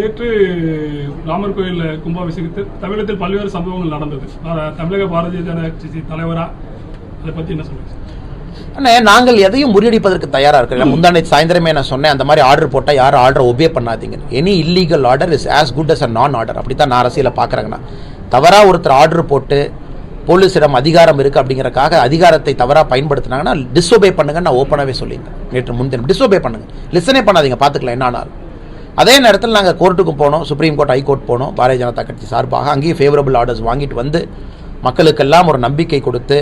நேற்று ராமர் கோயில் கும்பாபிஷேகத்தில் தமிழகத்தில் பல்வேறு சம்பவங்கள் நடந்தது. தமிழக பாரதிய ஜனதா கட்சி தலைவரா அதை பத்தி என்ன சொல்லுங்க அண்ணே நாங்கள் எதையும் முறியடிப்பதற்கு தயாரா இருக்கிறோம் முந்தானை சாயந்தரமே நான் சொன்னேன் அந்த மாதிரி ஆர்டர் போட்டால் யாரும் ஆர்டரை ஒபே பண்ணாதீங்க any illegal order is as good as a non order அப்படி தான் நான் அரசியலை பார்க்குறேங்கண்ணா. தவறாக ஒருத்தர் ஆர்டர் போட்டு போலீஸிடம் அதிகாரம் இருக்குது அப்படிங்கிறக்காக அதிகாரத்தை தவறாக பயன்படுத்தினாங்கன்னா டிஸ்ஒபே பண்ணுங்கன்னு நான் ஓப்பனாகவே சொல்லியிருந்தேன். நேற்று முன்தினம். டிஸ்ஒபே பண்ணுங்க. லிசனே பண்ணாதீங்க பார்த்துக்கலாம் என்ன ஆனாலும். அதே நேரத்தில் நாங்கள் கோர்ட்டுக்கு போனோம் சுப்ரீம் கோர்ட் ஹைகோர்ட் போனோம் பாரதிய ஜனதா கட்சி சார்பாக அங்கேயும் ஃபேவரபிள் ஆர்டர்ஸ் வாங்கிட்டு வந்து மக்களுக்கெல்லாம் ஒரு நம்பிக்கை கொடுத்து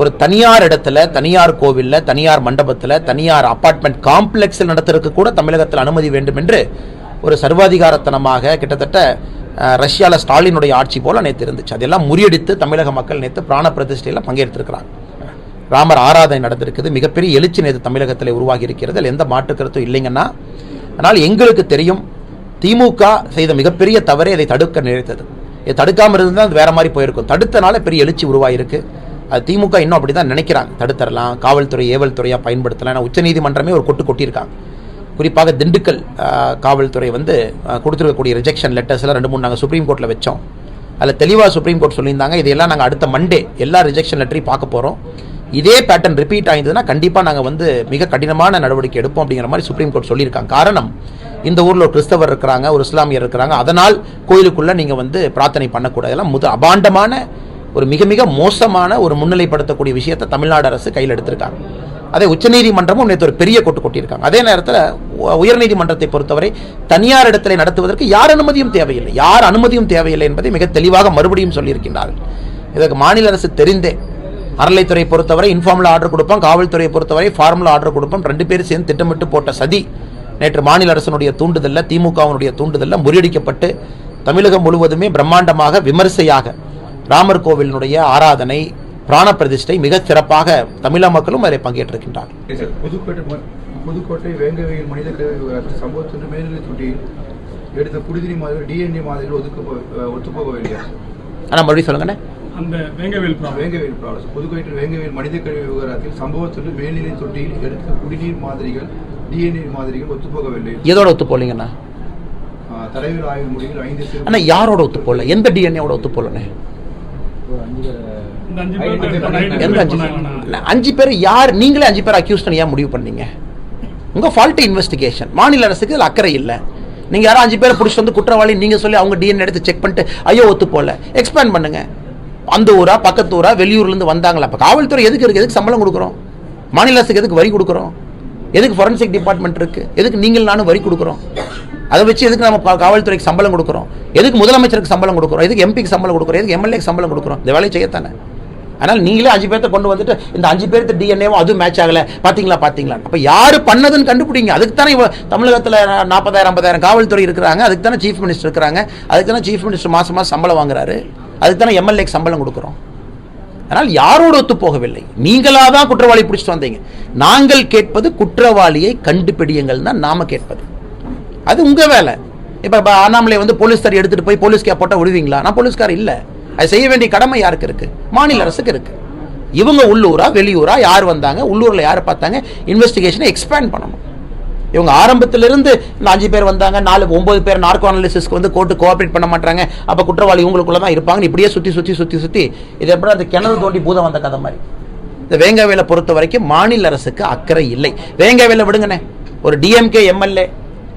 ஒரு தனியார் இடத்துல தனியார் கோவிலில் தனியார் மண்டபத்தில் தனியார் அப்பார்ட்மெண்ட் காம்ப்ளெக்ஸில் நடத்துறதுக்கு கூட தமிழகத்தில் அனுமதி வேண்டும் என்று ஒரு சர்வாதிகாரத்தனமாக கிட்டத்தட்ட ரஷ்யாவில் ஸ்டாலினுடைய ஆட்சி போல் நேற்று இருந்துச்சு. அதெல்லாம் முறியடித்து தமிழக மக்கள் நேற்று பிராண பிரதிஷ்டையில் பங்கேற்றிருக்கிறாங்க ராமர் ஆராதனை நடந்திருக்குது. மிகப்பெரிய எழுச்சி நேற்று தமிழகத்தில் உருவாகி இருக்கிறது. எந்த மாற்று கருத்தும் இல்லைங்கன்னா ஆனால் எங்களுக்கு தெரியும் திமுக செய்த மிகப்பெரிய தவறே அதை தடுக்க நினைத்தது. இதை தடுக்காமல் இருந்தால் அது வேற மாதிரி போயிருக்கும். தடுத்தனால பெரிய எழுச்சி உருவாகிருக்கு அது திமுக இன்னும் அப்படி தான் நினைக்கிறாங்க. தடுத்தரலாம் காவல்துறை ஏவல் துறையாக பயன்படுத்தலாம் ஏன்னா உச்சநீதிமன்றமே ஒரு கொட்டு கொட்டியிருக்காங்க. குறிப்பாக திண்டுக்கல் காவல்துறை வந்து கொடுத்துருக்கக்கூடிய ரிஜெக்ஷன் லெட்டர்ஸ்லாம் ரெண்டு மூணு நாங்கள் சுப்ரீம் கோர்ட்டில் வச்சோம். அதில் தெளிவாக சுப்ரீம் கோர்ட் சொல்லியிருந்தாங்க. இதையெல்லாம் நாங்கள் அடுத்த மண்டே எல்லா ரிஜெக்ஷன் லெட்டரையும் பார்க்க போகிறோம் இதே பேட்டர்ன் ரிப்பீட் ஆயிருந்ததுன்னா கண்டிப்பாக நாங்கள் வந்து மிக கடினமான நடவடிக்கை எடுப்போம் அப்படிங்கிற மாதிரி சுப்ரீம் கோர்ட் சொல்லியிருக்காங்க. காரணம் இந்த ஊரில் ஒரு கிறிஸ்தவர் இருக்கிறாங்க ஒரு இஸ்லாமியர் இருக்கிறாங்க அதனால் கோயிலுக்குள்ளே நீங்கள் வந்து பிரார்த்தனை பண்ணக்கூடாது. எல்லாம் முது அபாண்டமான ஒரு மிக மிக மோசமான ஒரு முன்னிலைப்படுத்தக்கூடிய விஷயத்தை தமிழ்நாடு அரசு கையில் எடுத்திருக்காங்க. அதே உச்சநீதிமன்றமும் நேற்று ஒரு பெரிய கொட்டு கொட்டியிருக்காங்க. அதே நேரத்தில் உயர்நீதிமன்றத்தை பொறுத்தவரை தனியார் இடத்திலே நடத்துவதற்கு யார் அனுமதியும் தேவையில்லை. யார் அனுமதியும் தேவையில்லை என்பதை மிக தெளிவாக மறுபடியும் சொல்லியிருக்கின்றார்கள். இதற்கு மாநில அரசு தெரிந்தே அறநிலைத்துறை பொறுத்தவரை இன்ஃபார்மில் ஆர்டர் கொடுப்போம் காவல்துறையை பொறுத்தவரை ஃபார்முலா ஆர்டர் கொடுப்போம். ரெண்டு பேரும் சேர்ந்து திட்டமிட்டு போட்ட சதி நேற்று மாநில அரசனுடைய தூண்டுதல்ல திமுகவினுடைய தூண்டுதல்ல முறியடிக்கப்பட்டு தமிழகம் முழுவதுமே பிரம்மாண்டமாக விமரிசையாக ராமர் கோவிலினுடைய ஆராதனை பிராண பிரதிஷ்டை மிக சிறப்பாக தமிழக மக்களும் அதில் பங்கேற்றிருக்கின்றார்கள் புதுக்கோட்டை வேங்கவையில் மனித கழிவு விவகாரத்தில் சம்பவத்திற்கு மேல்நிலை தொட்டியில் எடுத்த குடிநீர் மாதிரி டிஎன்ஏ மாதிரியில் ஒதுக்க ஒத்துப்போகவில்லையா ஆனால் மறுபடியும் சொல்லுங்கண்ணே. அந்த வேங்கவேல் ப்ராப்ளம் வேங்கவேல் ப்ராடக்ட்ஸ் புதுக்கோட்டை வேங்கவேல் மனித கழிவு விவகாரத்தில் சம்பவத்திற்கு மேல்நிலை தொட்டியில் எடுத்த குடிநீர் மாதிரிகள் டிஎன்ஏ மாதிரிகள் ஒத்துப்போகவில்லை. எதோட ஒத்து போலீங்கண்ணா தலைவர் ஆய்வு முடிவில் ஐந்து அண்ணா யாரோட ஒத்து போடல எந்த டிஎன்ஏவோட ஒத்து போடலண்ணே இந்த அஞ்சு பேர் யார்? நீங்களே அஞ்சு பேர் அக்யூஸ்ட் ஏன் முடிவு பண்ணீங்க? உங்க ஃபால்ட் இன்வெஸ்டிகேஷன் மாநில அரசுக்கு இதுல அக்கறை இல்லை. நீங்க யாரும் அஞ்சு பேரை பிடிச்சிட்டு வந்து குற்றவாளி நீங்க சொல்லி அவங்க டிஎன்ஏ எடுத்து செக் பண்ணிட்டு ஐயோ ஒத்து போல எக்ஸ்பேண்ட் பண்ணுங்க. அந்த ஊரா பக்கத்து ஊரா வெளியூர்லேருந்து வந்தாங்களா? இப்போ காவல்துறை எதுக்கு இருக்குது எதுக்கு சம்பளம் கொடுக்குறோம்? மாநில அரசுக்கு எதுக்கு வரி கொடுக்குறோம்? எதுக்கு ஃபொரன்சிக் டிபார்ட்மெண்ட் இருக்குது எதுக்கு நீங்கள் நானும் வரி கொடுக்குறோம்? அதை வச்சு எதுக்கு நம்ம காவல்துறைக்கு சம்பளம் கொடுக்குறோம்? எதுக்கு முதலமைச்சருக்கு சம்பளம் கொடுக்குறோம்? எதுக்கு எம்பிக்கு சம்பளம் கொடுக்குறோம்? எதுக்கு எம்எல்ஏக்கு சம்பளம் கொடுக்குறோம்? இந்த வேலையை செய்யத்தானே? அதனால் நீங்களே அஞ்சு பேர்த்த கொண்டு வந்துட்டு இந்த அஞ்சு பேர்த்து டிஎன்ஏவும் அதுவும் மேட்ச் ஆகலை. பார்த்தீங்களா பார்த்தீங்களா அப்போ யார் பண்ணதுன்னு கண்டுபிடிங்க. அதுக்கு தானே தமிழகத்தில் நாற்பதாயிரம் ஐம்பதாயிரம் காவல்துறை இருக்கிறாங்க. அதுக்கு தானே சீஃப் மினிஸ்டர் இருக்கிறாங்க. அதுக்கு தானே சீஃப் மினிஸ்டர் மாதம் மாதம் சம்பளம் வாங்குறாரு. அதுக்கு தானே எம்எல்ஏக்கு சம்பளம் கொடுக்குறோம். அதனால் யாரோடு ஒத்து போகவில்லை. நீங்களாக தான் குற்றவாளி பிடிச்சிட்டு வந்தீங்க. நாங்கள் கேட்பது குற்றவாளியை கண்டுபிடியுங்கள் தான் நாம் கேட்பது. அது உங்கள் வேலை. இப்போ இப்ப அண்ணாமலை வந்து போலீஸ்கார் எடுத்துகிட்டு போய் போலீஸ்கே போட்டால் விடுவீங்களா? நான் போலீஸ்கார் இல்லை. அது செய்ய வேண்டிய கடமை யாருக்கு இருக்குது மாநில அரசுக்கு இருக்குது இவங்க உள்ளூரா வெளியூரா யார் வந்தாங்க உள்ளூரில் யார் பார்த்தாங்க? இன்வெஸ்டிகேஷனை எக்ஸ்பேண்ட் பண்ணணும். இவங்க ஆரம்பத்திலிருந்து இந்த அஞ்சு பேர் வந்தாங்க நாலு ஒன்பது பேர் நார்கோ அனாலிசிஸ்க்கு வந்து கோர்ட்டு கோஆப்ரேட் பண்ண மாட்டாங்க. அப்போ குற்றவாளி உங்களுக்குள்ள தான் இருப்பாங்க இப்படியே சுற்றி சுற்றி சுற்றி சுற்றி இது எப்படி அந்த கிணறு தோண்டி பூதம் வந்த கதை மாதிரி. இந்த வேங்கவேலை பொறுத்த வரைக்கும் மாநில அரசுக்கு அக்கறை இல்லை. வேங்கவேலை விடுங்கண்ணே. ஒரு டிஎம்கே எம்எல்ஏ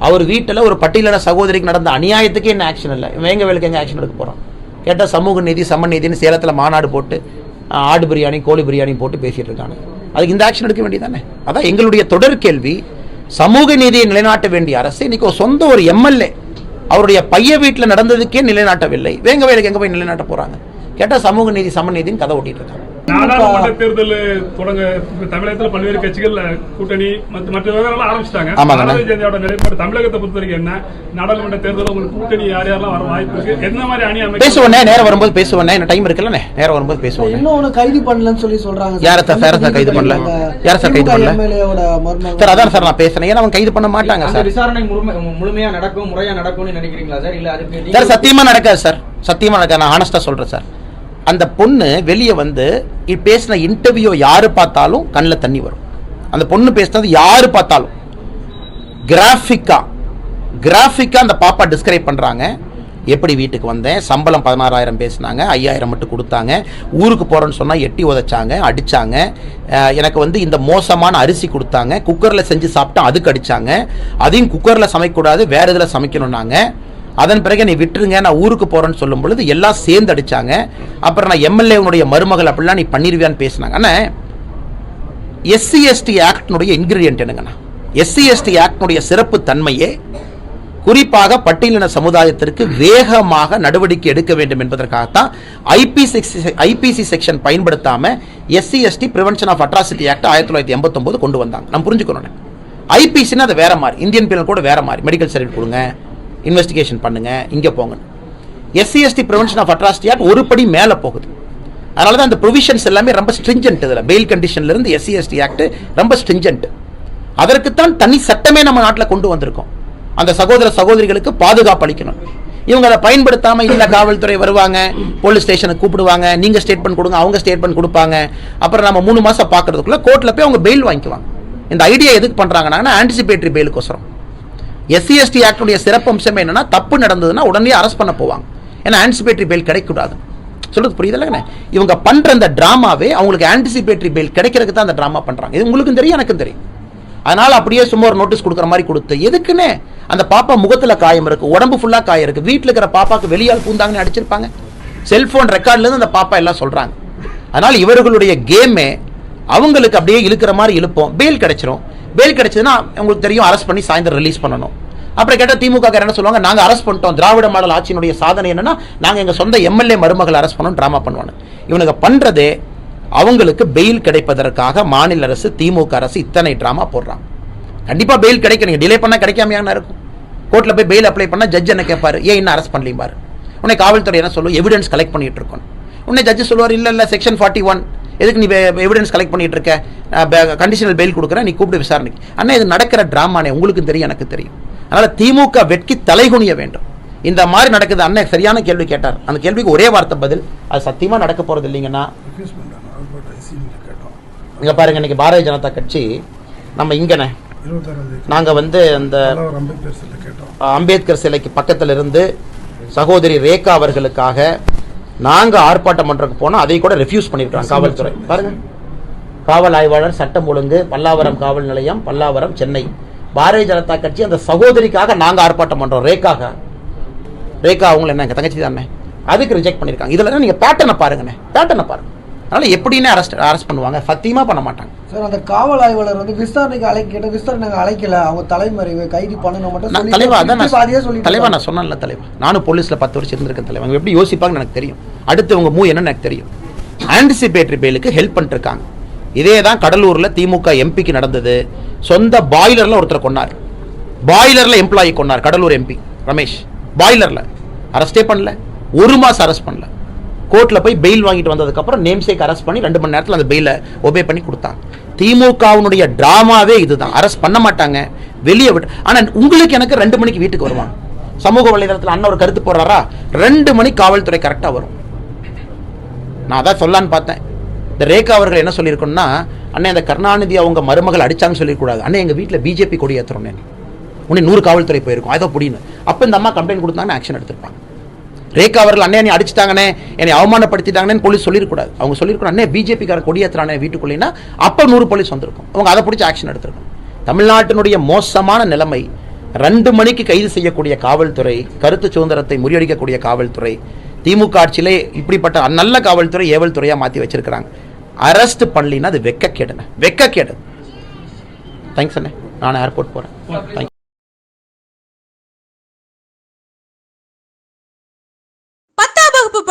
அவர் வீட்டில் ஒரு பட்டியலின சகோதரிக்கு நடந்த அநியாயத்துக்கு என்ன ஆக்ஷன் இல்லை? வேங்கவேலுக்கு எங்கே ஆக்ஷன் எடுக்க போகிறோம் கேட்டால் சமூக நீதி சமநீதினு சேலத்தில் மாநாடு போட்டு ஆடு பிரியாணி கோழி பிரியாணி போட்டு பேசிகிட்டு இருக்காங்க. அதுக்கு இந்த ஆக்ஷன் எடுக்க வேண்டியதானே அதான் எங்களுடைய தொடர் கேள்வி. சமூக நீதியை நிலைநாட்ட வேண்டிய அரசு இன்னைக்கு சொந்த ஒரு எம்எல்ஏ அவருடைய பைய வீட்டில் நடந்ததுக்கே நிலைநாட்டவில்லை. வேங்க வேலைக்கு எங்கே போய் நிலைநாட்ட போறாங்க? கேட்டால் சமூக நீதி சமநீதின்னு கதை ஓட்டிட்டு இருக்காங்க. நாடாளுமன்ற தேர்தல் தொடங்க தமிழகத்துல பல்வேறு கட்சிகள் கூட்டணி மற்ற மற்ற விவகாரங்கள் ஆரம்பிச்சிட்டாங்க. பாரதிய ஜனதாவோட நிலைப்பாடு தமிழகத்தை பொறுத்த வரைக்கும் என்ன? நாடாளுமன்ற தேர்தலில் உங்களுக்கு கூட்டணி யார் யாரெல்லாம் வர வாய்ப்பு இருக்கு? எந்த மாதிரி அணி அமைக்க பேசுவனே நேரம் வரும்போது பேசுவனே என்ன டைம் இருக்குல்லண்ணே. நேரம் வரும்போது பேசுவோம். இன்னும் ஒண்ணு கைது பண்ணலன்னு சொல்லி சொல்றாங்க யாரை சார், யாரை சார் கைது பண்ணல? யாரை சார் கைது பண்ணல? சார் அதான் சார் நான் பேசுறேன். ஏன்னா அவங்க கைது பண்ண மாட்டாங்க சார். விசாரணை முழுமை- முழுமையா நடக்கும் முறையா நடக்கும்னு நினைக்கிறீங்களா சார்? இல்ல அதுக்கு சார் சத்தியமா நடக்காது சார். சத்தியமா நடக்காது. நான் ஆனஸ்டா சொல்றேன் சார். அந்த பொண்ணு வெளியே வந்து பேசின இன்டர்வியூ யாரு பார்த்தாலும் கண்ணில் தண்ணி வரும். அந்த பொண்ணு பேசினது யாரு பார்த்தாலும். கிராஃபிக்கா கிராஃபிக்கா அந்த பாப்பா டிஸ்கிரைப் பண்ணுறாங்க எப்படி வீட்டுக்கு வந்தேன்? சம்பளம் பதினாறாயிரம் பேசினாங்க. ஐயாயிரம் மட்டும் கொடுத்தாங்க. ஊருக்கு போகிறேன்னு சொன்னால் எட்டி உதைச்சாங்க அடித்தாங்க எனக்கு வந்து இந்த மோசமான அரிசி கொடுத்தாங்க. குக்கரில் செஞ்சு சாப்பிட்டா அதுக்கு அடித்தாங்க அதையும் குக்கரில் சமைக்கக்கூடாது வேறு இதில் சமைக்கணும்னாங்க. அதன் பிறகு நீ விட்டுருங்க நான் ஊருக்கு போகிறேன்னு சொல்லும் பொழுது எல்லாம் சேர்ந்து அடித்தாங்க அப்புறம் நான் எம்எல்ஏனுடைய மருமகள் அப்படிலாம் நீ பண்ணிடுவியான்னு பேசினாங்க. ஆனால் எஸ்சி எஸ்டி ஆக்டினுடைய இன்கிரீடியன்ட் என்னங்கண்ணா? எஸ்சி எஸ்டி ஆக்டினுடைய சிறப்பு தன்மையே குறிப்பாக பட்டியலின சமுதாயத்திற்கு வேகமாக நடவடிக்கை எடுக்க வேண்டும் என்பதற்காகத்தான் ஐபிசி ஐபிசி செக்ஷன் பயன்படுத்தாம SC ST prevention of atrocity act ஆயிரத்தி தொள்ளாயிரத்தி எண்பத்தொம்போது கொண்டு வந்தாங்க. நம்ம புரிஞ்சுக்கணும் ஐபிசின்னு அது வேற மாதிரி. இந்தியன் பீனல் கூட வேற மாதிரி. மெடிக்கல் சர்டிஃபிகேட் கொடுங்க. இன்வெஸ்டிகேஷன் பண்ணுங்கள் இங்கே போங்க. SC ST of atrocity act ஒரு படி மேலே போகுது. அதனால தான் அந்த ப்ரொவிஷன்ஸ் எல்லாமே ரொம்ப ஸ்ட்ரிஞ்சன்ட் இதில். பெயில் கண்டிஷன்லேருந்து எஸ்சி எஸ்டி ஆக்ட் ரொம்ப ஸ்ட்ரிஞ்சன்ட் அதற்குத்தான் தனி சட்டமே நம்ம நாட்டில் கொண்டு வந்திருக்கோம். அந்த சகோதர சகோதரிகளுக்கு பாதுகாப்பு அளிக்கணும். இவங்க அதை பயன்படுத்தாமல் இல்லை காவல்துறை வருவாங்க போலீஸ் ஸ்டேஷனுக்கு கூப்பிடுவாங்க நீங்கள் ஸ்டேட்மெண்ட் கொடுங்க அவங்க ஸ்டேட்மெண்ட் கொடுப்பாங்க. அப்புறம் நம்ம மூணு மாதம் பார்க்குறதுக்குள்ளே கோர்ட்டில் போய் அவங்க பெயில் வாங்கிக்குவாங்க. இந்த ஐடியா எதுக்கு பண்ணுறாங்கன்னா ஆன்டிசிபேட்டரி பெயிலுக்கோசரம் எஸ்சி எஸ்டி ஆக்டுடைய சிறப்பு அம்சம் என்னன்னா தப்பு நடந்ததுன்னா உடனே அரெஸ்ட் பண்ண போவாங்க. ஏன்னா ஆன்டிசிபேட்டரி பெயில் கிடைக்கக்கூடாது. சொல்றது புரியுதுல்லங்கண்ணே இவங்க பண்ற அந்த டிராமாவே அவங்களுக்கு ஆன்டிசிபேட்டரி பெயில் கிடைக்கிறதுக்கு தான் அந்த டிராமா பண்றாங்க. இது உங்களுக்கும் தெரியும் எனக்கும் தெரியும். அதனால அப்படியே சும்மா ஒரு நோட்டீஸ் கொடுக்குற மாதிரி கொடுத்து எதுக்குன்னு அந்த பாப்பா முகத்தில் காயம் இருக்கு உடம்பு ஃபுல்லாக காயம் இருக்கு வீட்டில் இருக்கிற பாப்பாக்கு வெளியால் பூந்தாங்கன்னு அடிச்சிருப்பாங்க. செல்ஃபோன் ரெக்கார்ட்லேருந்து அந்த பாப்பா எல்லாம் சொல்கிறாங்க அதனால் இவர்களுடைய கேமே அவங்களுக்கு அப்படியே இழுக்கிற மாதிரி இழுப்போம் பெயில் கிடைச்சிரும். பெயில் கிடைச்சதுன்னா உங்களுக்கு தெரியும் அரெஸ்ட் பண்ணி சாயந்தரம் ரிலீஸ் பண்ணணும். அப்புறம் கேட்டால் திமுக என்ன சொல்லுவாங்க நாங்கள் அரெஸ்ட் பண்ணிட்டோம். திராவிட மாடல் ஆட்சியினுடைய சாதனை என்னன்னா நாங்கள் எங்கள் சொந்த எம்எல்ஏ மருமகள் அரெஸ்ட் பண்ணோம் ட்ராமா பண்ணுவாங்க. இவனுங்க பண்ணுறதே அவங்களுக்கு பெயில் கிடைப்பதற்காக மாநில அரசு திமுக அரசு இத்தனை ட்ராமா போடுறாங்க. கண்டிப்பாக பெயில் கிடைக்கும். நீங்கள் டிலே பண்ணால் கிடைக்காமையான இருக்கும்? கோர்ட்டில் போய் பெயில் அப்ளை பண்ணால் ஜட்ஜ் என்ன கேட்பாரு ஏன் இன்னும் அரெஸ்ட் பண்ணலையும் பாரு. உன்னை காவல்துறை என்ன சொல்லும்? எவிடன்ஸ் கலெக்ட் பண்ணிட்டு இருக்கணும் உன்னை ஜட்ஜ் சொல்லுவார் இல்லை இல்லை செக்ஷன் ஃபார்ட்டி ஒன் எதுக்கு நீ எவிடன்ஸ் கலெக்ட் பண்ணிட்டு இருக்க? கண்டிஷனல் பெயில் கொடுக்குறேன் நீ கூப்பிட்டு விசாரணைக்கு. அண்ணா இது நடக்கிற டிராமானே உங்களுக்கும் தெரியும் எனக்கு தெரியும். அதனால திமுக வெட்கி தலைகுனிய வேண்டும். இந்த மாதிரி நடக்குது அண்ணன் சரியான கேள்வி கேட்டார். அந்த கேள்விக்கு ஒரே வார்த்தை பதில் அது சத்தியமா நடக்க போறது இல்லைங்கன்னா இங்க பாருங்க இன்னைக்கு பாரதிய ஜனதா கட்சி நம்ம இங்கனே நாங்க வந்து அந்த அம்பேத்கர் சிலைக்கு பக்கத்துல இருந்து சகோதரி ரேகா அவர்களுக்காக நாங்க ஆர்ப்பாட்டம் பண்றதுக்கு போனோம் அதை கூட ரெஃப்யூஸ் பண்ணிருக்காங்க காவல்துறை. பாருங்க. காவல் ஆய்வாளர் சட்டம் ஒழுங்கு பல்லாவரம் காவல் நிலையம் பல்லாவரம் சென்னை. பாரதிய ஜனதா கட்சி அந்த சகோதரிக்காக நாங்க ஆர்ப்பாட்டம் பண்றோம் ரேகாக. ரேகா அவங்கள என்ன எங்க தங்கச்சி தானே? அதுக்கு ரிஜெக்ட் பண்ணிருக்காங்க. இதுல நீங்க பேட்டர்னை பாருங்கண்ணே. பேட்டர்னை பாருங்க. அதனால எப்படின்னு அரெஸ்ட் அரெஸ்ட் பண்ணுவாங்க. சத்தியமா பண்ண மாட்டாங்க. சார் அந்த காவல் ஆய்வாளர் வந்து விசாரணைக்கு அழைக்கிட்ட விசாரணைக்கு அழைக்கல. அவங்க தலைமறைவு கைது பண்ணணும் மட்டும் சொல்லி தலைவா அதான் நான் சொல்லிட்டு தலைவா. நான் சொன்னேன்ல தலைவா. நானும் போலீஸ்ல பத்து வருஷம் இருந்திருக்கேன் தலைவா. அவங்க எப்படி யோசிப்பாங்கன்னு எனக்கு தெரியும். அடுத்து உங்க மூவ் என்னன்னு எனக்கு தெரியும். ஆன்டிசிபேட்டரி பெயிலுக்கு ஹெல்ப் பண்ணிட்டு இருக்காங்க. இதே தான் கடலூர்ல திமுக எம்பிக்கு நடந்தது. சொந்த பாய்லர்ல ஒருத்தர் கொன்னார். பாய்லர்ல எம்ப்ளாயி கொன்னார் கடலூர் எம்பி ரமேஷ். பாய்லர்ல அரெஸ்டே பண்ணல. ஒரு மாசம் அரெஸ்ட் பண்ணல. கோர்ட்ல போய் பெயில் வாங்கிட்டு வந்ததுக்கு அப்புறம் நேம் சேக் அரெஸ்ட் பண்ணி ரெண்டு மணி நேரத்துல அந்த பெயில ஒபே பண்ணி கொடுத்தாங்க. திமுகவினுடைய டிராமாவே இதுதான். அரசு பண்ண மாட்டாங்க. வெளியே விட்டு ஆனால் உங்களுக்கு எனக்கு ரெண்டு மணிக்கு வீட்டுக்கு வருவாங்க. சமூக வலைதளத்தில் அண்ணன் ஒரு கருத்து போடுறாரா? ரெண்டு மணி காவல்துறை கரெக்டாக வரும். நான் அதான் சொல்லான்னு பார்த்தேன். இந்த ரேகா அவர்கள் என்ன சொல்லியிருக்கோம்னா அண்ணே இந்த கருணாநிதி அவங்க மருமகள் அடிச்சாங்கன்னு சொல்லிக்கூடாது அண்ணே எங்கள் வீட்டில் பிஜேபி கொடி ஏற்றுறோம் உன்னை நூறு காவல்துறை போயிருக்கும். அதை புடின்னு. அப்போ இந்த அம்மா கம்ப்ளைண்ட் கொடுத்தாங்கன்னு ஆக்ஷன் எடுத்திருப்பாங்க. ரேகா அவர்கள் அண்ணே நீ அடிச்சிட்டாங்கண்ணே என்னை அவமானப்படுத்திட்டாங்கன்னு போலீஸ் சொல்லிருக்கூடாது அவங்க சொல்லியிருக்கணும் அண்ணே பிஜேபிக்கார கொடியேற்றுறானே வீட்டுக்குள்ளேன்னா அப்போ நூறு போலீஸ் வந்திருக்கும். அவங்க அதை பிடிச்சி ஆக்ஷன் எடுத்திருக்கும் தமிழ்நாட்டினுடைய மோசமான நிலைமை ரெண்டு மணிக்கு கைது செய்யக்கூடிய காவல்துறை கருத்து சுதந்திரத்தை முறியடிக்கக்கூடிய காவல்துறை திமுக ஆட்சியிலே இப்படிப்பட்ட நல்ல காவல்துறை ஏவல் துறையாக மாற்றி வச்சிருக்கிறாங்க. அரெஸ்ட் பண்ணலின்னா அது வெக்கக்கேடுண்ணே வெக்கக்கேடு. தேங்க்ஸ் அண்ணே. நான் ஏர்போர்ட் போறேன். தேங்க்ஸ்